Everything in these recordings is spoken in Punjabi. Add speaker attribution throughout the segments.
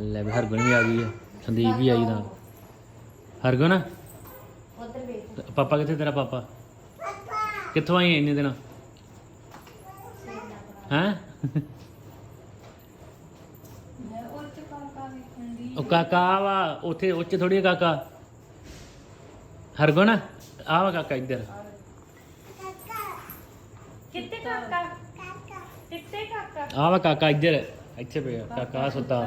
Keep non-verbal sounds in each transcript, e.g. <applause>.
Speaker 1: ਲੈ ਵੀ ਹਰਗੁਣ ਵੀ ਆ ਗਈ ਹੈ ਸੰਦੀਪ ਵੀ ਆਈ ਨਾਲ। ਹਰਗੁਣ?
Speaker 2: ਉਧਰ ਵੇਖ।
Speaker 1: ਪਾਪਾ ਕਿੱਥੇ ਤੇਰਾ ਪਾਪਾ? ਕਿੱਥੋਂ ਆਈ ਇੰਨੇ ਦਿਨ? ਹੈਂ?
Speaker 2: ਉਹ ਕਾਕਾ
Speaker 1: ਕਾਕਾ ਵਾ ਉੱਥੇ ਉੱਚ ਥੋੜੀ ਕਾਕਾ। ਹਰਗੁਣ ਆ ਵਾ ਕਾਕਾ ਇੱਧਰ।
Speaker 2: ਕਿੱਥੇ ਕਾਕਾ? ਕਿੱਥੇ ਕਾਕਾ?
Speaker 1: ਆ ਵਾ ਕਾਕਾ ਇੱਧਰ। ਇੱਥੇ ਪਿਆ ਕਾਕਾ ਸੁੱਤਾ।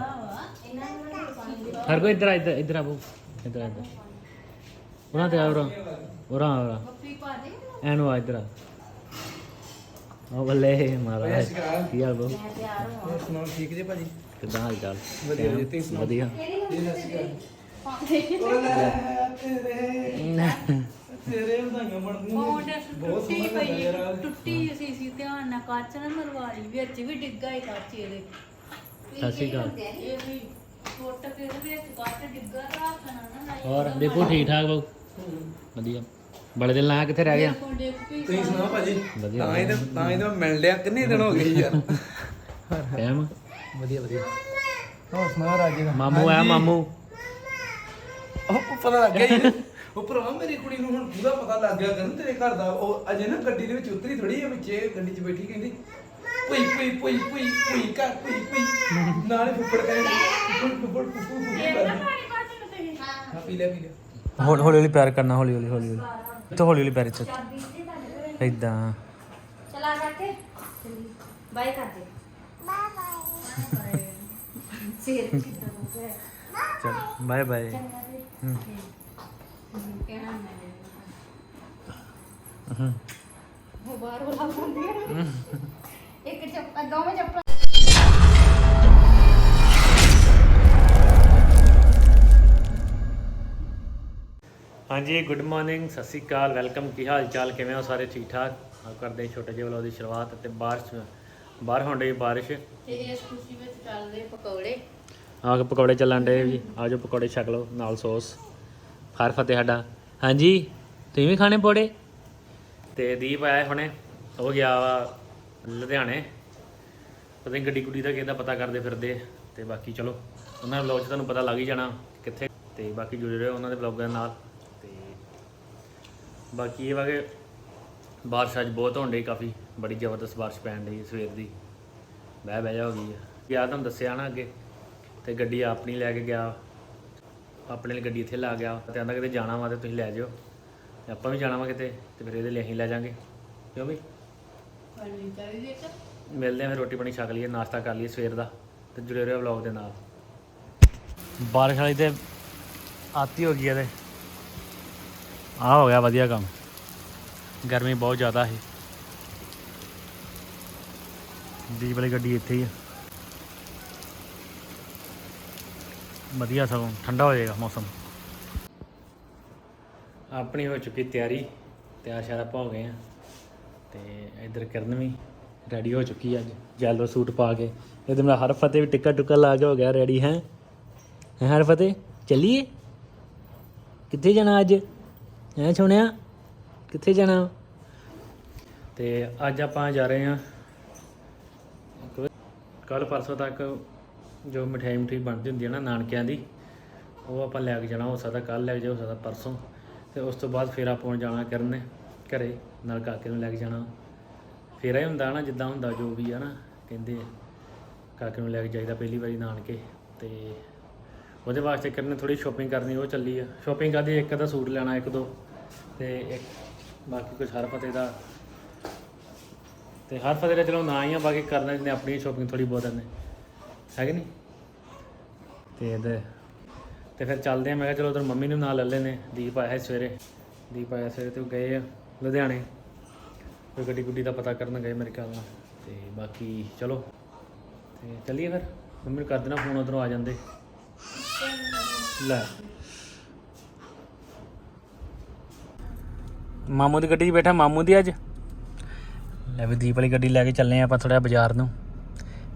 Speaker 2: ਦੇ
Speaker 1: ਹਰਗੁਣ ਇੱਧਰ ਆ, ਇੱਧਰ ਇੱਧਰ ਆ ਬੋ। ਇੱਧਰ ਆ, ਇੱਧਰ। ਉਰਾਂ ਤੇ ਆ ਉਰਾਂ ਉਰਾਂ ਆ, ਉਰਾਂ।
Speaker 2: ਬੱਫੀ ਪਾ ਦੇ
Speaker 1: ਐਨੂੰ ਆ ਇੱਧਰ ਆ। ਬੱਲੇ ਮਹਾਰਾਜ। ਕੀ ਹਾਲ ਬੋ?
Speaker 2: ਮੈਂ ਤਿਆਰ ਹਾਂ।
Speaker 3: ਸੁਣਾਓ ਠੀਕ ਜੀ ਭਾਜੀ?
Speaker 1: ਕਿਦਾਂ ਹਾਲ ਚਾਲ?
Speaker 3: ਵਧੀਆ ਜੀ, ਤੁਸੀਂ ਸੁਣਾਓ?
Speaker 1: ਵਧੀਆ।
Speaker 3: ਤੇਰੇ। ਵਧਾਈਆਂ ਬਣਦੀਆਂ।
Speaker 4: ਫਾਊਂਡੇਸ਼ਨ
Speaker 3: ਬਹੁਤ
Speaker 4: ਟੁੱਟੀ ਪਈ। ਟੁੱਟੀ ਸੀ ਸੀ ਧਿਆਨ ਨਾਲ ਕੱਚ ਨਾ ਮਰਵਾਈ ਵਿੱਚ ਵੀ ਡਿੱਗਾ ਹੀ ਕੱਚ ਇਹਦੇ।
Speaker 1: ਸਤਿ ਸ਼੍ਰੀ ਅਕਾਲ।
Speaker 4: ਇਹ ਵੀ ਟੁੱਟ ਕੇ ਇਹਦੇ ਵਿੱਚ ਕੱਚ ਡਿੱਗਾ ਰੱਖਣਾ ਨਾ ਨਹੀਂ
Speaker 1: ਹੋਰ ਦੇਖੋ ਠੀਕ ਠਾਕ ਬਾਊ? ਵਧੀਆ। ਬੜੇ ਦਿਨ ਲਾਇਆ ਕਿੱਥੇ ਰਹਿ ਗਿਆ?
Speaker 3: ਤੁਸੀਂ ਸੁਣਾਓ ਭਾਜੀ?
Speaker 1: ਵਧੀਆ।
Speaker 3: ਤਾਂ ਹੀ ਤਾਂ ਤਾਂ ਹੀ ਤਾਂ ਮੈਂ ਮਿਲ ਲਿਆ ਕਿੰਨੇ ਦਿਨ ਹੋ ਗਏ ਯਾਰ?
Speaker 1: ਟਾਈਮ
Speaker 3: ਵਧੀਆ ਵਧੀਆ। ਹੋਰ ਸੁਣਾਓ ਰਾਜੇ ਦਾ?
Speaker 1: ਮਾਮੂ ਆਇਆ ਮਾਮੂ?
Speaker 3: ਉਹ ਪਤਾ ਲੱਗ ਗਿਆ ਜੀ। ਉਹ ਭਰਾ ਮੇਰੀ ਕੁੜੀ ਨੂੰ ਹੁਣ ਪੂਰਾ ਪਤਾ ਲੱਗ ਗਿਆ ਕਰਨ ਤੇਰੇ ਘਰ ਦਾ ਉਹ ਅਜੇ ਨਾ ਗੱਡੀ ਦੇ ਵਿੱਚ ਉਤਰੀ ਥੋੜੀ ਹੈ ਵਿੱਚ ਗੱਡੀ 'ਚ ਬੈਠੀ ਕਹਿੰਦੀ ਪੁਈ ਪੁਈ ਪੁਈ ਪੁਈ ਪੁਈ ਕਰ ਪੁਈ ਪੁਈ ਨਾਲੇ ਫੁੱਫੜ ਕਹਿੰਦੇ ਫੁੱਫੜ ਫੁੱਫੜ ਫੁੱਫੜ ਫੁੱਫੜ
Speaker 2: ਪਾਣੀ ਪਾ ਦੇ ਤੁਸੀਂ
Speaker 3: ਹਾਂ ਪੀ ਲੈ ਪੀ ਲੈ
Speaker 1: ਹੌਲੀ ਹੌਲੀ ਪਿਆਰ ਕਰਨਾ ਹੌਲੀ ਹੌਲੀ ਹੌਲੀ ਹੌਲੀ ਇੱਥੇ ਹੌਲੀ ਹੌਲੀ ਪਿਆਰ ਚ
Speaker 2: ਚਾਬੀ ਦੇ ਤੁਹਾਡੇ ਕੋਲ
Speaker 1: ਇਦਾਂ
Speaker 2: ਚਲਾ ਕਰਕੇ ਬਾਏ ਕਰ ਦੇ ਬਾਏ ਬਾਏ ਸਿਰ ਕਿੱਦਾਂ ਹੋ ਗਿਆ
Speaker 1: ਚਲ ਬਾਏ ਬਾਏ ਹੂੰ
Speaker 2: ਕਹਿਣਾ ਮੈਂ
Speaker 1: ਹੂੰ
Speaker 2: ਉਹ ਬਾਹਰ ਵਾਲਾ ਬੰਦੀ ਇੱਕ ਚੱਪਲ ਦੋਵੇਂ ਚੱਪਲ।
Speaker 1: ਹਾਂਜੀ ਗੁੱਡ ਮਾਰਨਿੰਗ ਸਤਿ ਸ਼੍ਰੀ ਅਕਾਲ ਵੈਲਕਮ ਕੀ ਹਾਲ ਚਾਲ ਕਿਵੇਂ ਹੋ ਸਾਰੇ ਠੀਕ ਠਾਕ? ਆ ਕਰਦੇ ਹਾਂ ਛੋਟੇ ਜਿਹੇ ਵਲੋਗ ਦੀ ਸ਼ੁਰੂਆਤ ਤੇ ਬਾਰਿਸ਼ ਬਾਹਰ ਹੋਣ ਡਈ ਬਾਰਿਸ਼।
Speaker 4: ਤੇ ਇਸ ਖੁਸ਼ੀ ਵਿੱਚ ਚੱਲਦੇ ਪਕੌੜੇ।
Speaker 1: ਆ ਕੇ ਪਕੌੜੇ ਚੱਲਣ ਡੇ ਜੀ ਆ ਜਾਓ ਪਕੌੜੇ ਛਕ ਲਓ ਨਾਲ ਸੌਸ। ਹਰ ਫਤਿਹ ਸਾਡਾ। ਹਾਂਜੀ ਤੁਸੀਂ ਵੀ ਖਾਣੇ ਪਕੌੜੇ? ਤੇ ਦੀਪ ਆਇਆ ਹੁਣੇ ਉਹ ਗਿਆ ਵਾ ਲੁਧਿਆਣੇ। ਪਤਾ ਨਹੀਂ ਗੱਡੀ ਗੁੱਡੀ ਦਾ ਕਿਹਦਾ ਪਤਾ ਕਰਦੇ ਫਿਰਦੇ ਤੇ ਬਾਕੀ ਚਲੋ, ਉਹਨਾਂ ਦੇ ਵਲੌਗ 'ਚ ਤੁਹਾਨੂੰ ਪਤਾ ਲੱਗ ਹੀ ਜਾਣਾ ਕਿੱਥੇ। ਤੇ ਬਾਕੀ ਜੁੜੇ ਰਹੋ ਉਹਨਾਂ ਦੇ ਵਲੌਗਾਂ ਨਾਲ। ਤੇ ਬਾਕੀ ਇਹ ਵਾ ਕਿ ਬਾਰਿਸ਼ ਅੱਜ ਬਹੁਤ ਹੋਣ ਡਈ ਕਾਫੀ। ਬੜੀ ਜ਼ਬਰਦਸਤ ਬਾਰਿਸ਼ ਪੈਣ ਡਈ ਸਵੇਰ ਦੀ। ਬਹਿ ਬਹਿ ਜਾ ਹੋ ਗਈ ਆ। ਗਿਆ ਤੁਹਾਨੂੰ ਦੱਸਿਆ ਨਾ ਅੱਗੇ, ਤੇ ਗੱਡੀ ਆਪਣੀ ਲੈ ਕੇ ਗਿਆ। ਆਪਣੇ ਲਈ ਗੱਡੀ ਇੱਥੇ ਲਾ ਗਿਆ। ਤੇ ਆਂਦਾ ਕਿਤੇ ਜਾਣਾ ਵਾ ਤੇ ਤੁਸੀਂ ਲੈ ਜਾਓ। ਆਪਾਂ ਵੀ ਜਾਣਾ ਵਾ ਕਿਤੇ, ਤੇ ਫਿਰ ਇਹਦੇ ਲਈ ਅਸੀਂ ਲੈ ਜਾਾਂਗੇ। ਕਿਉਂ ਵੀ
Speaker 4: ਬਣਨੀ ਚਾਹੀਦੀ ਇੱਕ
Speaker 1: ਮਿਲਦੇ ਆਂ ਫਿਰ ਰੋਟੀ ਪਾਣੀ ਛਕ ਲਈਏ, ਨਾਸ਼ਤਾ ਕਰ ਲਈਏ ਸਵੇਰ ਦਾ ਤੇ ਜੁੜੇ ਰਹੋ ਵਲੌਗ ਦੇ ਨਾਲ। ਬਾਰਿਸ਼ ਵਾਲੀ ਤੇ ਆਤੀ ਹੋ ਗਈ ਇਹਦੇ ਆ ਹੋ ਗਿਆ ਵਧੀਆ ਕੰਮ। ਗਰਮੀ ਬਹੁਤ ਜ਼ਿਆਦਾ ਸੀ। ਦੀਪ ਵਾਲੀ ਗੱਡੀ ਇੱਥੇ ਹੀ ਆ। ਵਧੀਆ ਸਗੋਂ, ਠੰਡਾ ਹੋ ਜਾਏਗਾ ਮੌਸਮ। ਆਪਣੀ ਹੋ ਚੁੱਕੀ ਤਿਆਰੀ ਤਿਆਰ ਸ਼ਾਰ ਆਪਾਂ ਹੋ ਗਏ ਆ। ਤੇ ਇੱਧਰ ਕਰਨ ਵੀ ਰੈਡੀ ਹੋ ਚੁੱਕੀ ਅੱਜ ਜੈਲੋ ਸੂਟ ਪਾ ਕੇ। ਇਹਦੇ ਨਾਲ ਹਰ ਫਤਿਹ ਵੀ ਟਿੱਕਾ ਟੁੱਕਾ ਲਾ ਕੇ ਹੋ ਗਿਆ ਰੈਡੀ ਹੈ? ਹੈ ਹਰ ਫਤਿਹ? ਚੱਲੀਏ? ਕਿੱਥੇ ਜਾਣਾ ਅੱਜ? ਹੈ ਸੁਣਿਆ ਕਿੱਥੇ ਜਾਣਾ? ਤੇ ਅੱਜ ਆਪਾਂ ਜਾ ਰਹੇ ਹਾਂ ਕੱਲ ਪਰਸੋਂ ਤੱਕ ਜੋ ਮਠਿਆਈ ਮਠੀ ਬਣਦੀ ਹੁੰਦੀ ਹੈ ਨਾ ਨਾਨਕਿਆਂ ਦੀ, ਉਹ ਆਪਾਂ ਲੈ ਕੇ ਜਾਣਾ, ਹੋ ਸਕਦਾ ਕੱਲ ਲੈ ਕੇ ਜਾਓ, ਹੋ ਸਕਦਾ ਪਰਸੋਂ। ਤੇ ਉਸ ਤੋਂ ਬਾਅਦ ਫਿਰ ਆਪਾਂ ਜਾਣਾ ਕਰਨ ਨੇ। ਘਰੇ ਨਾਲ ਕਾਕੇ ਨੂੰ ਲੈ ਕੇ ਜਾਣਾ। ਫੇਰਾ ਹੀ ਹੁੰਦਾ ਨਾ ਜਿੱਦਾਂ ਹੁੰਦਾ ਜੋ ਵੀ ਆ ਨਾ ਕਹਿੰਦੇ ਆ, ਕਾਕੇ ਨੂੰ ਲੈ ਕੇ ਜਾਈਦਾ ਪਹਿਲੀ ਵਾਰੀ ਨਾਨਕੇ ਤੇ ਉਹਦੇ ਵਾਸਤੇ ਕਰਨੇ ਥੋੜੀ ਸ਼ਾਪਿੰਗ ਕਰਨੀ ਉਹ ਚੱਲੀ ਆ। ਸ਼ਾਪਿੰਗ ਕਰਦੀ ਇੱਕ ਦਾ ਸੂਟ ਲੈਣਾ ਇੱਕ ਦੋ ਤੇ ਇੱਕ ਬਾਕੀ ਕੁਝ ਹਰ ਫਤੇ ਦਾ। ਤੇ ਹਰ ਫਤੇ ਦਾ ਚਲੋ ਨਾ ਹੀ ਆ ਬਾਕੀ ਕਰਨਾ ਜਿਹਨੇ ਆਪਣੀ ਸ਼ਾਪਿੰਗ ਥੋੜੀ ਬਹੁਤ ਨੇ ਹੈ ਕਿ ਨਹੀਂ? ਤੇ ਇਹਦੇ ਤੇ ਫਿਰ ਚੱਲਦੇ ਆ ਮੈਂ ਕਿਹਾ ਚਲੋ ਉਧਰ ਮੰਮੀ ਨੂੰ ਨਾਲ ਲੈ ਲੈਨੇ ਦੀਪ ਆਇਆ ਸਵੇਰੇ। ਦੀਪ ਆਇਆ ਸਵੇਰੇ ਤੇ ਉਹ ਗਏ ਆ। ਲੁਧਿਆਣੇ। ਕੋਈ ਗੱਡੀ ਗੁੱਡੀ ਦਾ ਪਤਾ ਕਰਨ ਗਏ ਮੇਰੇ ਖਿਆਲ ਨਾਲ। ਤੇ ਬਾਕੀ ਚਲੋ। ਤੇ ਚੱਲੀਏ ਫਿਰ? ਮੰਮੀ ਨੂੰ ਕਰ ਦੇਣਾ ਫੋਨ ਉਧਰੋਂ ਆ ਜਾਂਦੇ। ਲੈ। ਮਾਮੂ ਦੀ ਗੱਡੀ 'ਚ ਬੈਠਾ ਮਾਮੂ ਦੀ ਅੱਜ? ਲੈ ਵੀ ਦੀਪ ਵਾਲੀ ਗੱਡੀ ਲੈ ਕੇ ਚੱਲੇ ਆਪਾਂ ਥੋੜਾ ਬਾਜ਼ਾਰ ਨੂੰ।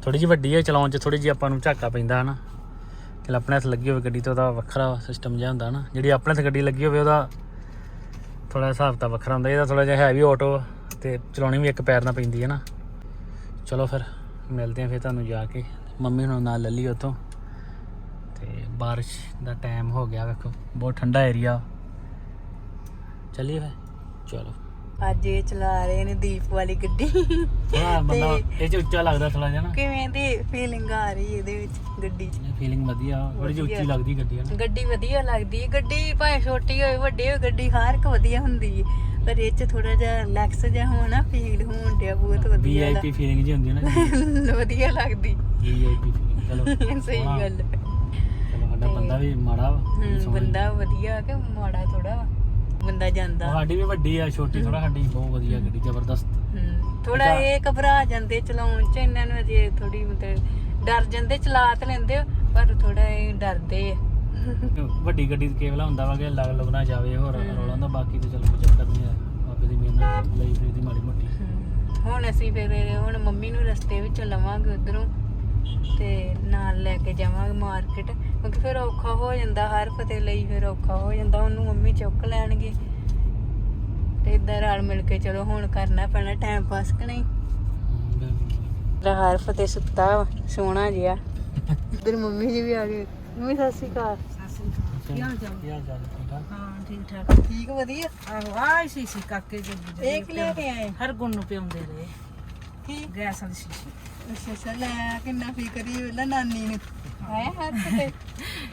Speaker 1: ਥੋੜੀ ਜਿਹੀ ਵੱਡੀ ਹੈ ਚਲਾਉਣ 'ਚ ਥੋੜੀ ਜਿਹੀ ਆਪਾਂ ਨੂੰ ਝਾਕਾ ਪੈਂਦਾ ਹਨਾ। ਚਲ ਆਪਣੇ ਹੱਥ ਲੱਗੀ ਹੋਵੇ ਗੱਡੀ ਤੇ ਉਹਦਾ ਵੱਖਰਾ ਸਿਸਟਮ ਜਿਹਾ ਹੁੰਦਾ ਨਾ ਜਿਹੜੀ ਆਪਣੇ ਹੱਥ ਗੱਡੀ ਲੱਗੀ ਹੋਵੇ ਉਹਦਾ ਥੋੜਾ ਹਿਸਾਬ ਤਾਂ ਵੱਖਰਾ ਹੁੰਦਾ, ਇਹਦਾ ਥੋੜਾ ਜਿਹਾ ਹੈਵੀ ਆਟੋ ਤੇ ਚਲਾਉਣੀ ਵੀ ਇੱਕ ਪੈਰ ਨਾਲ ਪੈਂਦੀ ਹੈ ਨਾ। ਚਲੋ ਫਿਰ, ਮਿਲਦੇ ਆਂ ਫਿਰ ਤੁਹਾਨੂੰ ਜਾ ਕੇ। ਮੰਮੀ ਨੂੰ ਨਾਲ ਲੈ ਲਈ ਉੱਥੋਂ। ਬਾਰਿਸ਼ ਦਾ ਟਾਈਮ ਹੋ ਗਿਆ, ਵੇਖੋ, ਬਹੁਤ ਠੰਡਾ ਏਰੀਆ ਚੱਲੀਏ ਫਿਰ। ਚਲੋ।
Speaker 5: ਅੱਜ ਇਹ ਚਲਾ ਰਹੇ ਨੇ ਦੀਪ ਵਾਲੀ ਗੱਡੀ।
Speaker 1: ਬੰਦਾ ਇਹ ਚ ਉੱਚਾ ਲੱਗਦਾ ਥੋੜਾ ਜਿਹਾ ਨਾ।
Speaker 5: ਕਿਵੇਂ ਦੀ ਫੀਲਿੰਗ ਆ ਰਹੀ ਇਹਦੇ ਵਿੱਚ ਗੱਡੀ 'ਚ?
Speaker 1: ਫੀਲਿੰਗ ਵਧੀਆ ਬੜੀ ਜਿਹੀ ਉੱਚੀ ਲੱਗਦੀ ਗੱਡੀ ਹੈ ਨਾ।
Speaker 5: ਗੱਡੀ ਵਧੀਆ ਲੱਗਦੀ ਹੈ। ਗੱਡੀ ਭਾਵੇਂ ਛੋਟੀ ਹੋਵੇ ਵੱਡੀ ਹੋਵੇ ਗੱਡੀ ਹਰ ਇੱਕ ਵਧੀਆ ਹੁੰਦੀ ਹੈ। ਪਰ ਇਹ ਚ ਥੋੜਾ ਜਿਹਾ ਰਿਲੈਕਸ ਜਿਹਾ ਹੋਣਾ ਫੀਲ ਹੋਣ ਡਿਆ ਬਹੁਤ ਵਧੀਆ
Speaker 1: ਵੀਆਈਪੀ ਫੀਲਿੰਗ ਜੀ ਹੁੰਦੀ ਹੈ ਨਾ <laughs>
Speaker 5: ਵਧੀਆ ਲੱਗਦੀ।
Speaker 1: ਵੀਆਈਪੀ ਫੀਲਿੰਗ ਚਲੋ। <laughs>
Speaker 5: ਸਹੀ। ਗੱਲ ਹੈ।
Speaker 1: ਚਲੋ ਸਾਡਾ ਬੰਦਾ ਵੀ ਮਾੜਾ ਵਾ।
Speaker 5: ਬੰਦਾ ਵਧੀਆ ਕਿ ਮਾੜਾ ਥੋੜਾ ਬੰਦਾ ਜਾਂਦਾ।
Speaker 1: ਸਾਡੀ ਵੀ ਵੱਡੀ ਆ ਛੋਟੀ ਥੋੜਾ ਸਾਡੀ ਬਹੁਤ ਵਧੀਆ ਗੱਡੀ ਜ਼ਬਰਦਸਤ।
Speaker 5: ਥੋੜਾ। ਇਹ ਘਬਰਾ ਜਾਂਦੇ ਚਲਾਉਣ ਚ ਇਹਨਾਂ ਨੂੰ ਅਜੇ ਥੋੜੀ ਮਤਲਬ ਡਰ ਜਾਂਦੇ ਚਲਾ ਤਾਂ ਲੈਂਦੇ ਪਰ ਥੋੜਾ ਇਹ ਡਰਦੇ ਆ।
Speaker 1: ਵੱਡੀ ਗੱਡੀ ਤੇ ਕੇਵਲਾ ਹੁੰਦਾ ਵਾ ਕਿ ਲੱਗ ਲੁਗ ਨਾ ਜਾਵੇ ਹੋਰ ਰੋਲਾ ਹੁੰਦਾ ਬਾਕੀ ਤੇ ਚਲੋ ਕੋਈ ਚੱਕਰ ਨਹੀਂ ਹੈ। ਬਾਬੇ ਦੀ ਮਿਹਨਤ ਲਈ ਫਰੀ ਦੀ ਮਾੜੀ ਮੋਟੀ।
Speaker 5: ਹੁਣ ਅਸੀਂ ਫਿਰ ਹੁਣ ਮੰਮੀ ਨੂੰ ਰਸਤੇ ਵਿੱਚ ਲਵਾਂਗੇ ਉਧਰੋਂ। ਨਾਲ ਲੈ ਕੇ ਜਾਵਾਂਗੇ ਮਾਰਕੀਟ ਕਿਉਂਕਿ ਫਿਰ ਔਖਾ ਹੋ ਜਾਂਦਾ ਹਰ ਫਤੇ ਲਈ ਫਿਰ ਔਖਾ ਹੋ ਜਾਂਦਾ ਉਹਨੂੰ ਮੰਮੀ ਚੁੱਕ ਲੈਣਗੇ। ਤੇ ਇਦਾਂ ਰਲ ਮਿਲ ਕੇ ਚਲੋ ਹੁਣ ਕਰਨਾ ਪੈਣਾ ਟਾਈਮ ਪਾਸ ਕਿ ਨਹੀਂ? ਹਰ ਫਤੇ ਸੁੱਤਾ ਸੋਹਣਾ ਜਿਹਾ। ਉਧਰ ਮੰਮੀ ਜੀ ਵੀ ਆ ਗਏ। ਮੰਮੀ ਸਤਿ ਸ਼੍ਰੀ ਅਕਾਲ।
Speaker 1: ਕੀ ਹਾਲ ਚਾਲ? ਕੀ ਹਾਲ ਚਾਲ? ਠੀਕ ਠਾਕ?
Speaker 6: ਹਾਂ ਠੀਕ ਠਾਕ।
Speaker 5: ਠੀਕ ਵਧੀਆ?
Speaker 6: ਆਹੋ ਆਈ ਸੀ ਸੀ ਕਾਕੇ ਜੀ
Speaker 5: ਇਹ ਲੈ ਕੇ ਆਏ।
Speaker 6: ਹਰ ਗੁਣ ਨੂੰ ਪਿਉਂਦੇ ਰਹੇ।
Speaker 5: ਕੀ?
Speaker 6: ਗੈਸ ਵਾਲੀ ਸ਼ੀਸ਼ੀ।
Speaker 5: ਅੱਛਾ ਅੱਛਾ ਲੈ ਕਿੰਨਾ ਫਿਕਰੀ ਵੇਲਾ ਨਾਨੀ ਨੂੰ। ਆਇਆ ਹੱਥ ਤੇ।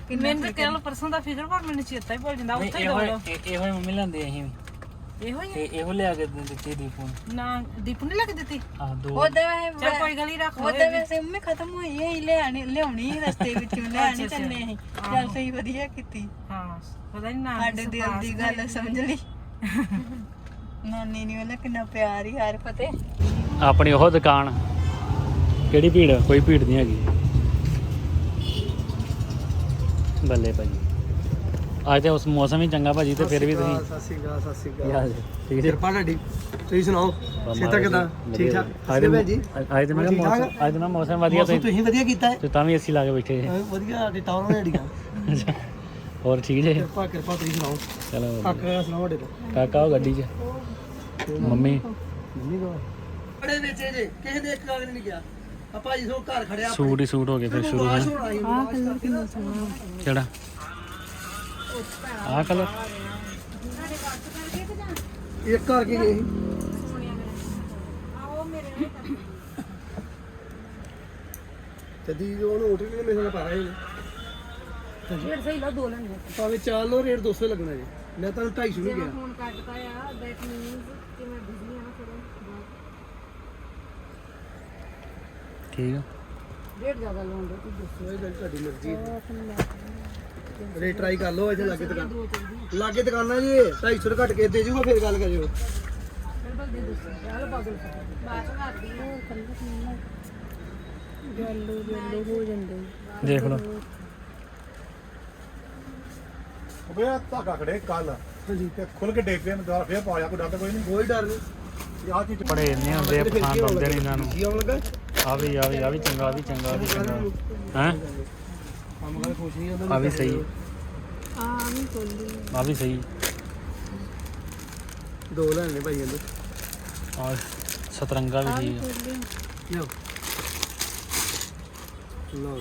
Speaker 5: ਕਿੰਨਾ
Speaker 6: ਮੈਨੂੰ ਤਾਂ ਕੱਲ ਪਰਸੋਂ ਦਾ ਫਿਕਰ ਪਰ ਮੈਨੂੰ ਚੇਤਾ ਹੀ ਭੁੱਲ ਜਾਂਦਾ ਉੱਥੇ ਹੀ
Speaker 1: ਇਹੋ
Speaker 6: ਦੋ ਲਓ
Speaker 1: ਇਹ- ਹੀ ਮੰਮੀ ਲੈਂਦੇ ਅਸੀਂ ਵੀ।
Speaker 6: ਇਹੋ ਹੀ
Speaker 1: ਇਹ ਇਹੋ ਲਿਆ ਕੇ ਦਿੰਦੇ ਦਿੱਤੇ ਦੀ ਫੋਨ
Speaker 6: ਨਾ। ਦੀਪ ਨੇ ਲੱਗ ਦਿੱਤੀ?
Speaker 1: ਆ ਦੋ।
Speaker 5: ਉਹਦੇ
Speaker 6: ਚਲ ਕੋਈ ਗੱਲ ਹੀ ਰੱਖ ਲਓ
Speaker 5: ਉਹਦੇ ਵੈਸੇ ਮੰਮੀ ਖਤਮ ਹੋਈ ਹੈ ਲਿਆਣੀ ਲਿਆਉਣੀ ਸੀ ਰਸਤੇ ਵਿੱਚੋਂ ਲੈਣੀ
Speaker 6: ਅੱਛਾ।
Speaker 5: ਚੱਲੇ ਅਸੀਂ। ਚੱਲ ਸਹੀ ਵਧੀਆ ਕੀਤੀ।
Speaker 6: ਹਾਂ ਪਤਾ ਨਹੀਂ ਨਾ
Speaker 5: ਸਾਡੇ ਦਿਲ ਦੀ ਗੱਲ ਸਮਝ ਲਈ। ਨਾਨੀ ਨੇ ਉਹਦਾ ਕਿੰਨਾ ਪਿਆਰ ਹੀ ਹਰ ਫਤੇ
Speaker 1: ਆਪਣੀ ਉਹ ਦੁਕਾਨ ਕਿਹੜੀ ਭੀੜ ਕੋਈ ਭੀੜ ਨਹੀਂ ਹੈਗੀ। ਬੱਲੇ ਭਾਜੀ। ਅੱਜ ਤੇ ਉਸ ਮੌਸਮ ਹੀ ਚੰਗਾ ਭਾਜੀ ਤੇ ਫਿਰ ਵੀ ਤੁਸੀਂ
Speaker 7: ਸਤਿ ਸ਼੍ਰੀ ਅਕਾਲ ਸਤਿ ਸ਼੍ਰੀ ਅਕਾਲ।
Speaker 1: ਜੀ ਠੀਕ ਜੀ?
Speaker 7: ਕਿਰਪਾ ਤੁਹਾਡੀ। ਤੁਸੀਂ ਸੁਣਾਓ ਸਿਹਤਾਂ ਕਿਦਾਂ? ਠੀਕ ਠਾਕ?
Speaker 1: ਅੱਜ
Speaker 7: ਭੈਣ ਜੀ
Speaker 1: ਅੱਜ ਤੇ ਮੈਂ ਕਿਹਾ
Speaker 7: ਠੀਕ ਠਾਕ?
Speaker 1: ਮੌਸਮ ਅੱਜ ਨਾ ਮੌਸਮ ਵਧੀਆ
Speaker 7: ਮੌਸਮ
Speaker 1: ਤੁਸੀਂ
Speaker 7: ਤੁਸੀਂ ਵਧੀਆ ਕੀਤਾ ਹੈ?
Speaker 1: ਤੇ ਤਾਂ ਵੀ ਅਸੀਂ ਲਾ ਕੇ ਬੈਠੇ ਜੀ
Speaker 7: ਵਧੀਆ
Speaker 1: ਹੋਰ ਠੀਕ ਜੀ?
Speaker 7: ਕਿਰਪਾ ਕਿਰਪਾ ਤੁਸੀਂ ਸੁਣਾਓ?
Speaker 1: ਚਲੋ
Speaker 7: ਹੱਕ ਸੁਣਾਓ ਤੁਹਾਡੇ ਤੋਂ?
Speaker 1: ਕਾਕਾ ਉਹ ਗੱਡੀ 'ਚ। Mummy
Speaker 7: mummy. ਕੋ ਬੜੇ ਵਿੱਚ ਜੇ ਕਿਸੇ ਦੇ ਇੱਕ ਕਾਗਜ਼ ਨਹੀਂ ਗਿਆ ਆ ਭਾਜੀ ਸੋ ਘਰ ਖੜਿਆ
Speaker 1: ਸੂਟ ਹੀ ਸੂਟ ਹੋ ਗਏ ਫਿਰ ਸ਼ੁਰੂ ਹੈ
Speaker 7: ਹੋਣਾ
Speaker 1: ਕਿਹੜਾ? ਆਹ ਕਲਰ
Speaker 7: ਇੱਕ ਕਰਕੇ ਗਏ ਸੀ? ਤੇ ਦੀ ਉਹਨੂੰ ਉੱਠ ਕੇ ਮੇਰੇ ਨਾਲ ਪਾ ਰਹੇ ਨੇ ਰੇਟ ਸਹੀ ਲਾ ਦੋ ਲੈਣੇ। ਭਾਵੇਂ ਚਾਰ ਲੋ ਰੇਟ 200 ਲੱਗਣਾ ਜੀ। ਮੈਂ ਤੁਹਾਨੂੰ 250 ਨਹੀਂ ਗਿਆ
Speaker 1: ਠੀਕ ਆ।
Speaker 7: ਕੋਈ ਗੱਲ ਤੁਹਾਡੀ ਮਰਜ਼ੀ ਹੈ। ਰੇ ਟਰਾਈ ਕਰ ਲਓ ਇੱਥੇ ਲਾਗੇ ਦੁਕਾਨ। ਲਾਗੇ ਦੁਕਾਨਾਂ ਜੀ 250 ਰੁਪਏ ਘੱਟ ਕੇ ਦੇ ਜੂਗਾ ਫਿਰ ਗੱਲ ਕਰਿਓ।
Speaker 1: ਦੇਖ ਲਓ।
Speaker 8: ਉਹ ਧਾਗਾ ਖੜੇ ਕੱਲ
Speaker 7: ਹਾਂਜੀ।
Speaker 8: ਤੇ ਖੁੱਲ ਕੇ ਡੇਗ ਪਿਆ ਦੁਬਾਰਾ ਫੇਰ ਪਾ ਲਿਆ ਕੋਈ ਡਰ ਕੋਈ ਨਹੀਂ।
Speaker 7: ਕੋਈ ਡਰ ਨਹੀਂ।
Speaker 8: ਆ ਚੀਜ਼
Speaker 1: ਬੜੇ ਇੰਨੇ ਹੁੰਦੇ ਆ ਪਸੰਦ ਆਉਂਦੇ ਨੇ ਇਹਨਾਂ ਨੂੰ।
Speaker 7: ਕੀ ਆਉਣ ਲੱਗਾ।
Speaker 1: ਆ ਵੀ ਆ ਵੀ ਆ ਵੀ ਚੰਗਾ ਆ ਵੀ ਚੰਗਾ ਆ ਵੀ ਚੰਗਾ ਹੈ
Speaker 7: ਕੰਮ ਕਰ ਖੁਸ਼ ਨਹੀਂ ਹੁੰਦਾ
Speaker 1: ਆ ਵੀ ਸਹੀ ਆ ਵੀ ਸਹੀ
Speaker 7: ਦੋ ਲੈਣੇ ਭਾਈ ਇਹਦੇ
Speaker 1: ਆ ਸਤਰੰਗਾ ਵੀ ਸਹੀ ਆ
Speaker 7: ਲਿਓ ਲਓ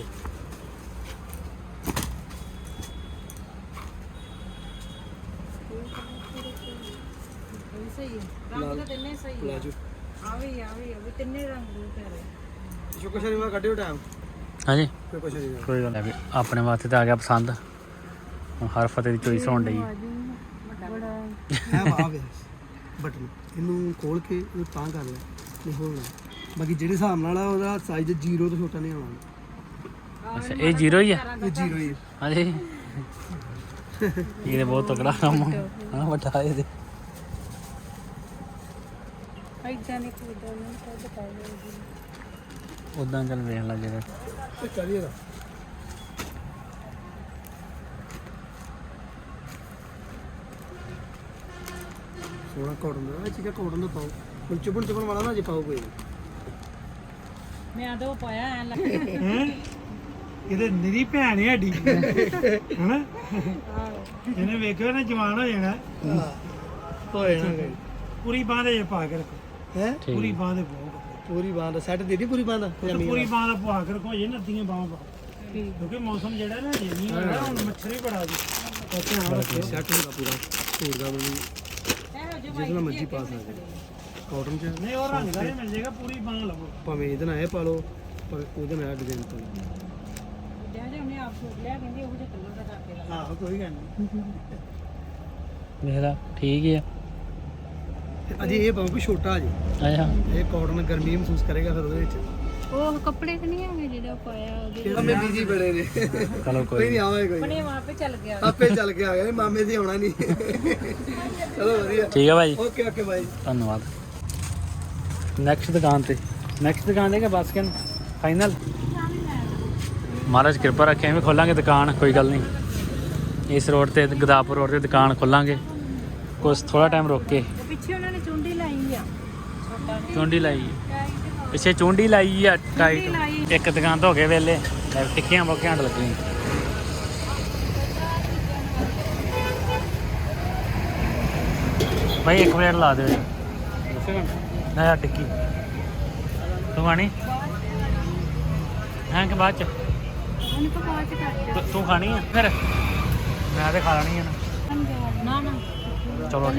Speaker 6: ਸਹੀ ਹੈ ਰੰਗ ਤਾਂ ਤਿੰਨੇ ਸਹੀ ਆ
Speaker 7: ਲਾਜੋ
Speaker 6: ਆ ਵੀ ਆ ਵੀ ਆ ਵੀ ਤਿੰਨੇ ਰੰਗ ਉਹ ਪਿਆਰੇ
Speaker 7: ਸ਼ੁਕਰ ਸ਼ਨੀਵਾਰ ਕੱਢਿਓ ਟਾਈਮ
Speaker 1: ਹਾਂਜੀ।
Speaker 7: ਸ਼ੁਕਰ ਸ਼ਨੀਵਾਰ
Speaker 1: ਕੋਈ ਗੱਲ ਨਹੀਂ ਆਪਣੇ ਵਾਸਤੇ ਤਾਂ ਆ ਗਿਆ ਪਸੰਦ। ਹੁਣ ਹਰ ਫਤੇ ਦੀ ਚੋਇਸ ਹੋਣ ਡਈ।
Speaker 7: ਹੈ ਵਾ ਵੇ ਬਟਨ ਇਹਨੂੰ ਖੋਲ ਕੇ ਇਹਨੂੰ ਤਾਂ ਕਰ ਲੈ। ਨਹੀਂ ਹੋਣਾ। ਬਾਕੀ ਜਿਹੜੇ ਹਿਸਾਬ ਨਾਲ ਆ ਉਹਦਾ ਸਾਈਜ਼ ਜ਼ੀਰੋ ਤੋਂ ਛੋਟਾ ਨਹੀਂ ਆਉਣਾ
Speaker 1: ਅੱਛਾ ਇਹ ਜ਼ੀਰੋ ਹੀ ਆ?
Speaker 7: ਇਹ ਜ਼ੀਰੋ ਹੀ ਹੈ।
Speaker 1: ਹਾਂਜੀ। ਇਹ ਤੇ ਬਹੁਤ ਤਕੜਾ ਕੰਮ ਆ। ਹਾਂ ਵੱਡਾ ਇਹਦੇ
Speaker 5: ਨਹੀਂ ਕੋਈ ਨਹੀਂ ਤਾਂ ਬਤਾ
Speaker 1: ਉਦਾਂ ਚੱਲ ਵੇਖ ਲਾ ਜਿਹੜਾ
Speaker 7: ਇਹ ਕਰੀਏ ਦਾ ਕੋਟਨ ਦਾ ਇਹ ਚੀਜ਼ਾਂ ਕੋਟਨ ਦਾ ਪਾਓ। ਹੁਣ ਚੁਬਣ ਚੁਬਣ ਵਾਲਾ ਨਾ ਜੇ ਪਾਓ ਕੋਈ
Speaker 6: ਮੈਂ ਤਾਂ ਉਹ ਪਾਇਆ ਐ ਲੱਗ
Speaker 9: ਇਹਦੇ ਨਿਰੀ ਭੈਣ ਹੈ ਸਾਡੀ। ਹਨਾ? ਇਹਨੇ ਵੇਖਿਓ ਨਾ ਜਵਾਨ ਹੋ ਜਾਣਾ।
Speaker 7: ਹੋਏ ਨਾ
Speaker 9: ਪੂਰੀ ਬਾਂਹ ਦੇ ਪਾ ਕੇ ਰੱਖੋ।
Speaker 7: ਹੈ?
Speaker 9: ਪੂਰੀ
Speaker 1: ਠੀਕ।
Speaker 9: ਬਾਂਹ ਦੇ ਪਾਓ
Speaker 7: ਪੂਰੀ ਬਾਂਹ ਦਾ ਸੈੱਟ ਦੇ ਦੀ ਪੂਰੀ ਬਾਂਹ ਦਾ?
Speaker 9: ਤੇ ਪੂਰੀ ਬਾਂਹ ਦਾ ਪਾ ਕੇ ਰੱਖੋ ਜੇ ਨੱਦੀਆਂ ਬਾਹਾਂ ਪਾ। ਕਿਉਂਕਿ ਮੌਸਮ ਜਿਹੜਾ ਨਾ ਜੇ ਨਹੀਂ ਹੈਗਾ ਹੁਣ ਮੱਛਰ ਹੀ ਬੜਾ ਜੀ। ਉਹ ਧਿਆਨ ਰੱਖਿਓ
Speaker 7: ਸੈੱਟ ਹੁੰਦਾ ਪੂਰਾ ਸੂਟ ਦਾ ਮੈਨੂੰ ਜਿਸ ਨਾਲ ਮਰਜ਼ੀ ਪਾ ਸਕਦੇ। ਕਾਟਨ ਚ?
Speaker 9: ਨਹੀਂ ਉਹ ਰੰਗ ਦਾ ਹੀ ਮਿਲ ਜਾਏਗਾ ਪੂਰੀ ਬਾਂਹ ਲਵੋ।
Speaker 7: ਭਾਵੇਂ ਇਹਦੇ ਨਾਲ ਇਹ ਪਾ ਲਓ ਪਰ ਉਹਦੇ ਨਾਲ ਡਿਜ਼ਾਈਨ ਪਾ ਲਓ
Speaker 9: ਆਹੋ ਕੋਈ ਗੱਲ ਨਹੀਂ
Speaker 1: ਲਾ ਠੀਕ ਹੀ ਆ।
Speaker 7: ਤੇ ਅਜੇ ਇਹ ਕੋਈ ਛੋਟਾ ਜੇ
Speaker 1: ਆਇਆ
Speaker 7: ਇਹ ਕਾਟਨ ਗਰਮੀ ਮਹਿਸੂਸ ਕਰੇਗਾ ਫਿਰ ਉਹਦੇ ਵਿੱਚ।
Speaker 5: ਉਹ ਕੱਪੜੇ ਤੇ ਨਹੀਂ ਹੈਗੇ ਜਿਹੜਾ ਪਾਇਆ ਉਹਦੇ
Speaker 7: ਕਿਹੜਾ ਮੈਂ ਬੀਜੀ ਬੜੇ ਨੇ।
Speaker 1: ਚਲੋ
Speaker 7: ਕੋਈ ਨਹੀਂ ਆਵੇ ਕੋਈ
Speaker 6: ਆਪਣੇ ਵਾਂ ਪੇ ਚੱਲ ਗਿਆ।
Speaker 7: ਆਪੇ ਚੱਲ ਕੇ ਆ ਗਿਆ ਮਾਮੇ ਦੀ ਆਉਣਾ ਨਹੀਂ। ਚਲੋ ਵਧੀਆ।
Speaker 1: ਠੀਕ ਆ ਭਾਈ।
Speaker 7: ਓਕੇ ਓਕੇ ਬਾਈ
Speaker 1: ਧੰਨਵਾਦ। ਨੈਕਸਟ ਦੁਕਾਨ ਤੇ। ਨੈਕਸਟ ਦੁਕਾਨ ਦੇ ਕਿ ਬਸ ਕਿਨ ਫਾਈਨਲ ਮਹਾਰਾਜ ਕਿਰਪਾ ਰੱਖੇ ਐਵੇਂ ਖੋਲਾਂਗੇ ਦੁਕਾਨ ਕੋਈ ਗੱਲ ਨਹੀਂ। ਇਸ ਰੋਡ ਤੇ ਗਦਾਪੁਰ ਰੋਡ ਤੇ ਦੁਕਾਨ ਖੋਲਾਂਗੇ। ਕੁਛ ਥੋੜਾ ਟਾਈਮ ਰੁਕ ਕੇ।
Speaker 6: ਪਿੱਛੇ ਉਹਨਾਂ ਨੇ ਚੁੰਡੀ ਲਾਈ ਆ।
Speaker 1: ਚੁੰਡੀ ਲਾਈ। ਪਿੱਛੇ ਚੁੰਡੀ ਲਾਈ ਆ ਟਾਈਟ ਇੱਕ ਦੁਕਾਨ ਤੋਂ ਹੋ ਗਏ ਵੇਲੇ ਟਿੱਕੀਆਂ ਬਹੁਤ ਘੈਂਟ ਲੱਗੀਆਂ। ਭਾਈ ਇੱਕ ਪਲੇਟ ਲਾ ਜੀ। ਨਾ ਯਾਰ ਟਿੱਕੀ। ਤੂੰ ਖਾਣੀ? ਹਾਂ ਕਿ ਬਾਅਦ ਚ?
Speaker 5: ਉਹਨੂੰ ਕੋ ਬਾਅਦ ਚ ਕਰ
Speaker 1: ਤੂੰ- ਖਾਣੀ ਆ ਫਿਰ? ਮੈਂ ਤੇ ਖਾ ਲੈਣੀ ਆ ਨਾ।
Speaker 5: ਨਾ
Speaker 1: ਚਲੋ।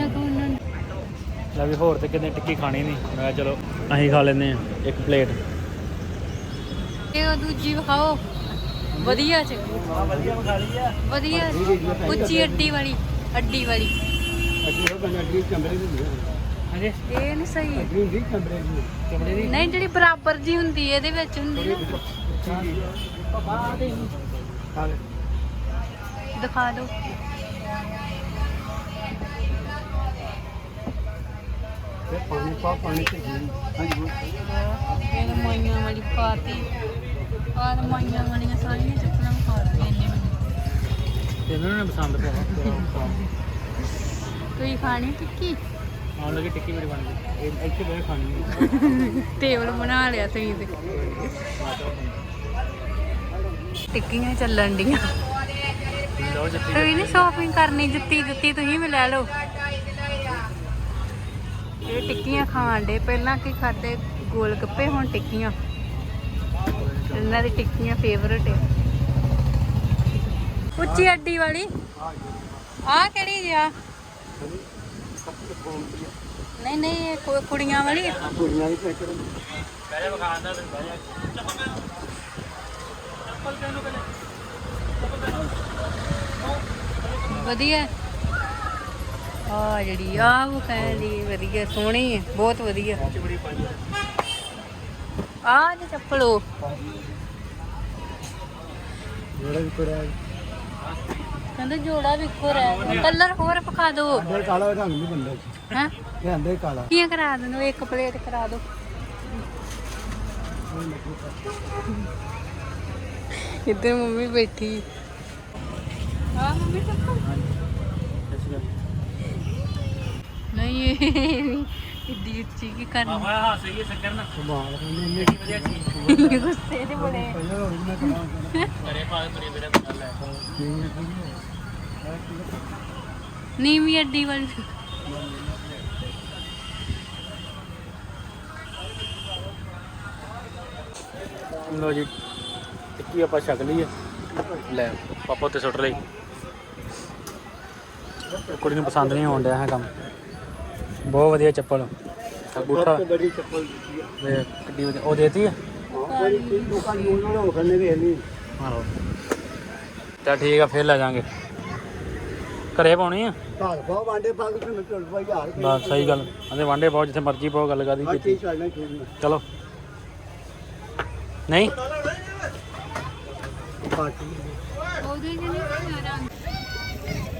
Speaker 1: ਲੈ ਵੀ ਹੋਰ ਤੇ ਕਿਤੇ ਟਿੱਕੀ ਖਾਣੀ ਨਹੀਂ। ਮੈਂ ਕਿਹਾ ਚਲੋ ਅਸੀਂ ਖਾ ਲੈਨੇ ਆ ਇੱਕ ਪਲੇਟ।
Speaker 5: ਇਹ ਦੂਜੀ ਵਿਖਾਓ। ਵਧੀਆ ਚ।
Speaker 1: ਵਧੀਆ। ਖਾ ਲਈ ਆ
Speaker 5: ਵਧੀਆ ਉੱਚੀ ਅੱਡੀ ਵਾਲੀ ਅੱਡੀ ਵਾਲੀ।
Speaker 7: ਅੱਗੇ ਉਹ ਬੰਦਾ ਅੱਗੇ ਕਮਰੇ ਦੀ
Speaker 1: ਹਾਂਜੀ?
Speaker 5: ਇਹ ਨਹੀਂ ਸਹੀ।
Speaker 7: ਕਮਰੇ ਦੀ?
Speaker 1: ਕਮਰੇ ਦੀ
Speaker 5: ਨਹੀਂ ਜਿਹੜੀ ਬਰਾਬਰ ਜੀ ਹੁੰਦੀ ਇਹਦੇ ਵਿੱਚ ਹੁੰਦੀ ਨਾ। ਦਿਖਾ ਦਿਓ।
Speaker 7: ਤੇ ਪਾਣੀ ਪਾ ਪਾਣੀ ਤੇ ਜੀ ਹਾਂਜੀ ਬੋਲ।
Speaker 5: ਇਹ ਤਾਂ ਮਾਈਆਂ ਵਾਲੀ ਪਾਤੀ। ਆਹ ਤਾਂ ਮਾਈਆਂ ਵਾਲੀਆਂ ਸਾਰੀਆਂ ਚੱਪਲਾਂ ਪਾਤੀਆਂ ਇਹਨੇ ਮੈਨੂੰ।
Speaker 1: ਤੇ ਇਹਨਾਂ ਨੇ ਪਸੰਦ ਪਿਆ
Speaker 5: ਤੁਸੀਂ ਖਾਣੀ ਟਿੱਕੀ?
Speaker 1: ਆਉਣ ਲੱਗੀ ਟਿੱਕੀ ਮੇਰੀ ਬਣ ਗਈ। ਇਹ ਇੱਥੇ ਬਹਿ ਕੇ ਖਾਣੀ ਹੈ।
Speaker 5: ਟੇਬਲ ਬਣਾ ਲਿਆ ਤੁਸੀਂ ਤੇ। ਟਿੱਕੀਆਂ ਚੱਲਣ ਡੀਆਂ।
Speaker 1: ਲਓ ਜੱਤੀ।
Speaker 5: ਤੁਸੀਂ ਨਹੀਂ ਸ਼ਾਪਿੰਗ ਕਰਨੀ ਜੁੱਤੀ ਜੁੱਤੀ ਤੁਸੀਂ ਵੀ ਲੈ ਲਓ। ਇਹ ਟਿੱਕੀਆਂ ਖਾਣ ਦੇ ਪਹਿਲਾਂ ਕੀ ਖਾਦੇ ਗੋਲ ਗੱਪੇ ਹੁਣ ਟਿੱਕੀਆਂ। ਇਹਨਾਂ ਦੀ ਟਿੱਕੀਆਂ ਫੇਵਰਟ ਹੈ ਉੱਚੀ ਅੱਡੀ ਵਾਲੀ। ਆਹ ਕਿਹੜੀ ਜੀ ਆ? ਨਹੀਂ ਨਹੀਂ, ਇਹ ਕੁ- ਕੁੜੀਆਂ ਵਾਲੀ ਆ।
Speaker 7: ਕੁੜੀਆਂ ਦੀ ਪੈਕ ਕਰੋ
Speaker 1: ਬਹਿ ਜਾ
Speaker 5: ਆ ਜਿਹੜੀ ਆ ਉਹ ਕਹਿੰਦੀ ਵਧੀਆ ਸੋਹਣੀ ਹੈ ਬਹੁਤ ਵਧੀਆ। ਆ ਜੇ ਚੱਪਲੋ
Speaker 7: ਜਿਹੜਾ ਵੀ ਕੋਰਾ
Speaker 5: ਕਹਿੰਦੇ ਜੋੜਾ ਵੀ ਇੱਕੋ ਰਹਿ ਕਲਰ ਹੋਰ ਪਕਾ ਦਿਓ।
Speaker 7: ਅੰਦਰ ਕਾਲਾ ਰੰਗ ਨਹੀਂ ਬੰਦਾ
Speaker 5: ਹੈ।
Speaker 7: ਇਹ ਅੰਦਰ ਕਾਲਾ।
Speaker 5: ਕੀ ਕਰਾ ਦਿੰਦੇ ਹੋ? ਇੱਕ ਪਲੇਟ ਕਰਾ ਦਿਓ। ਇੱਧਰ ਮੰਮੀ ਬੈਠੀ। ਆ ਮੰਮੀ ਚੱਪਲ ਨਹੀਂ ਇਹ ਇੱਦੀ ਉੱਚੀ ਕੀ ਕਰਨੀ
Speaker 1: ਆਹ ਹਾਂ ਸਹੀ ਹੈ ਸ਼ੱਕਰ ਨਾ
Speaker 7: ਕਮਾਲ ਉਹਨੇ
Speaker 1: ਵਧੀਆ ਚੀਜ਼
Speaker 5: ਗੁੱਸੇ ਦੇ ਬੜੇ
Speaker 7: ਪਹਿਲਾਂ ਹੋਰ ਮੈਂ ਕਰਾਂ
Speaker 1: ਘਰੇ ਪਾ ਕੇ ਤੁਰੇ ਵੀਰੇ ਬਣਾ ਲੈ
Speaker 5: ਨੀਵੀਂ ਅੱਡੀ ਵਾਲੀ
Speaker 1: ਲੋ ਜੀ, ਟਿੱਕੀ ਆਪਾਂ ਛਕ ਲਈ ਹੈ ਲੈ, ਪਾਪਾ ਉੱਤੇ ਸੁੱਟ ਲਈ। ਕੁੜੀ ਨੂੰ ਪਸੰਦ ਨਹੀਂ ਆਉਣ ਡਿਆ ਹੈ ਕੰਮ। ਬਹੁਤ ਵਧੀਆ ਚੱਪਲ ਅੰਗੂਠਾ
Speaker 7: ਬੜੀ ਚੱਪਲ ਦਿੱਤੀ ਆ।
Speaker 1: ਵੇ ਕਿੱਡੀ ਵਧੀਆ। ਉਹ ਦੇਤੀ ਹੈ
Speaker 7: ਹਾਂ ਕੋਈ ਲੋਕਾਂ ਨੂੰ ਉਹਨਾਂ ਨੂੰ ਖੰਨੇ ਵੇਖ ਲਈ
Speaker 1: ਆਹੋ। ਤਾਂ ਠੀਕ ਆ ਫਿਰ ਲੈ ਜਾਾਂਗੇ। ਘਰੇ ਪਾਉਣੀ ਆ?
Speaker 7: ਘਰ ਪਾ ਵਾਂਡੇ ਪਾ ਕੇ ਤੁਹਾਨੂੰ
Speaker 1: ਬਸ ਸਹੀ ਗੱਲ। ਕਹਿੰਦੇ ਵਾਂਡੇ ਪਾਓ ਜਿੱਥੇ ਮਰਜ਼ੀ ਪਾਓ ਗੱਲ ਕਰਦੀ ਕੀਤੀ। ਚਲੋ। ਨਹੀਂ?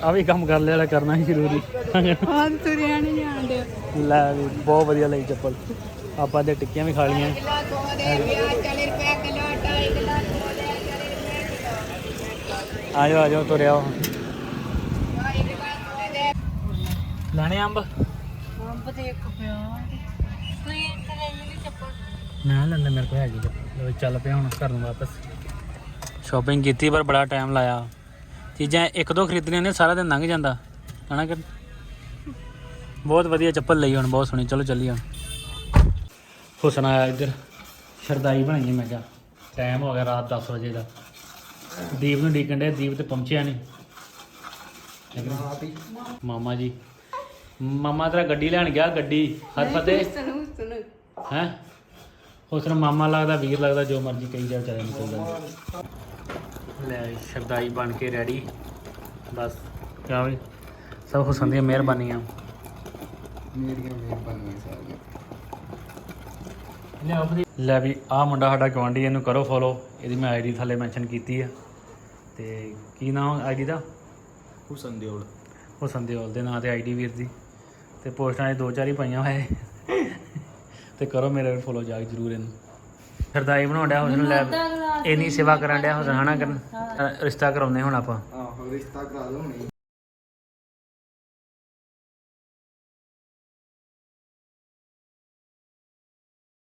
Speaker 1: ਆ ਵੀ ਕੰਮ ਕਰ ਲਿਆ ਕਰਨਾ ਹੀ ਜ਼ਰੂਰੀ।
Speaker 5: ਹਾਂ? ਤੁਰਿਆ ਨਹੀਂ ਜਾਣਦੇ।
Speaker 1: ਲੈ ਵੀ ਬਹੁਤ ਵਧੀਆ ਲਈ ਚੱਪਲ। ਆਪਾਂ ਦੇ ਟਿੱਕੀਆਂ ਵੀ ਖਾ ਲੀਆਂ ਆ ਜਾਓ ਆ ਜਾਓ ਤੁਰਿਆ ਆਓ। ਲੈਣੇ ਅੰਬ?
Speaker 5: ਅੰਬ ਦੇਖ ਪਿਆ। ਤੁਸੀਂ ਇੱਕ ਲੈ ਲਈ ਚੱਪਲ।
Speaker 1: ਮੈਂ ਲੈਂਦਾ ਮੇਰੇ ਕੋਲ ਹੈਗੀ ਚੱਪਲ। ਲਓ ਚੱਲ ਪਿਆ ਹੁਣ ਘਰ ਨੂੰ ਵਾਪਸ। ਸ਼ਾਪਿੰਗ ਕੀਤੀ ਪਰ ਬੜਾ ਟਾਈਮ ਲਾਇਆ। ਚੀਜ਼ਾਂ ਇੱਕ ਦੋ ਖਰੀਦਣੀਆਂ ਨੇ ਸਾਰਾ ਦਿਨ ਲੰਘ ਜਾਂਦਾ। ਹਨਾ ਕਿ ਬਹੁਤ ਵਧੀਆ ਚੱਪਲ ਲਈ ਹੁਣ ਬਹੁਤ ਸੋਹਣੀ। ਚਲੋ ਚੱਲੀਏ ਹੁਣ। ਹੁਸਨ ਆਇਆ ਇੱਧਰ। ਸ਼ਰਦਾਈ ਬਣਾਈਏ ਮੈਂ ਕਿਹਾ। ਟਾਈਮ ਹੋ ਗਿਆ ਰਾਤ 10 ਵਜੇ ਦਾ। ਦੀਪ ਨੂੰ ਡੀਕਣ ਦੇ ਦੀਪ ਤੇ ਪਹੁੰਚਿਆ ਨਹੀਂ ਮਾਮਾ ਜੀ। ਮਾਮਾ ਤੇਰਾ ਗੱਡੀ ਲੈਣ ਗਿਆ ਗੱਡੀ। ਹਰ ਫਤੇ? ਹੈ? ਉਸ ਨੂੰ ਮਾਮਾ ਲੱਗਦਾ ਵੀਰ ਲੱਗਦਾ ਜੋ ਮਰਜ਼ੀ ਕਹੀ ਜਾ ਵਿਚਾਰੇ ਨੂੰ ਕੋਈ ਗੱਲ ਨੀ। ਲੈ ਸ਼ਰਦਾਈ ਬਣ ਕੇ ਰੈਡੀ ਬਸ। ਕਿਆ ਵੀ ਸਭ ਹੁਸਨ ਦੀਆਂ ਮਿਹਰਬਾਨੀਆਂ।
Speaker 3: ਮੇਰੀਆਂ ਮਿਹਰਬਾਨੀਆਂ ਸਾਰੀਆਂ।
Speaker 1: ਲੈ ਵੀ ਆ ਮੁੰਡਾ ਸਾਡਾ ਗਵਾਂਢੀ ਇਹਨੂੰ ਕਰੋ ਫੋਲੋ ਇਹਦੀ ਮੈਂ ਆਈਡੀ ਥੱਲੇ ਮੈਂਸ਼ਨ ਕੀਤੀ ਆ। ਤੇ ਕੀ ਨਾਮ ਆਈਡੀ ਦਾ?
Speaker 3: ਹੁਸਨ ਦਿਓਲ।
Speaker 1: ਹੁਸਨ ਦਿਓਲ ਦੇ ਨਾਂ ਤੇ ਆਈਡੀ ਵੀਰ ਦੀ। ਤੇ ਪੋਸਟਾਂ 'ਚ ਦੋ ਚਾਰ ਹੀ ਪਾਈਆਂ ਹੋਏ ਤੇ ਕਰੋ ਮੇਰੇ ਫੋਲੋ ਜਾ ਕੇ ਜਰੂਰ ਇਹਨੂੰ। ਸਰਦਾਈ ਬਣਾਉਣ ਡਿਆ ਹੁਸਨ ਲੈ ਇੰਨੀ ਸੇਵਾ ਕਰਨ ਡਿਆ ਹੁਸਨ ਹਨਾ ਕਰਨ? ਰਿਸ਼ਤਾ ਕਰਾਉਂਦੇ ਹੁਣ ਆਪਾਂ।
Speaker 3: ਆਹੋ ਰਿਸ਼ਤਾ ਕਰਾ ਦੋ ਹੁਣੇ।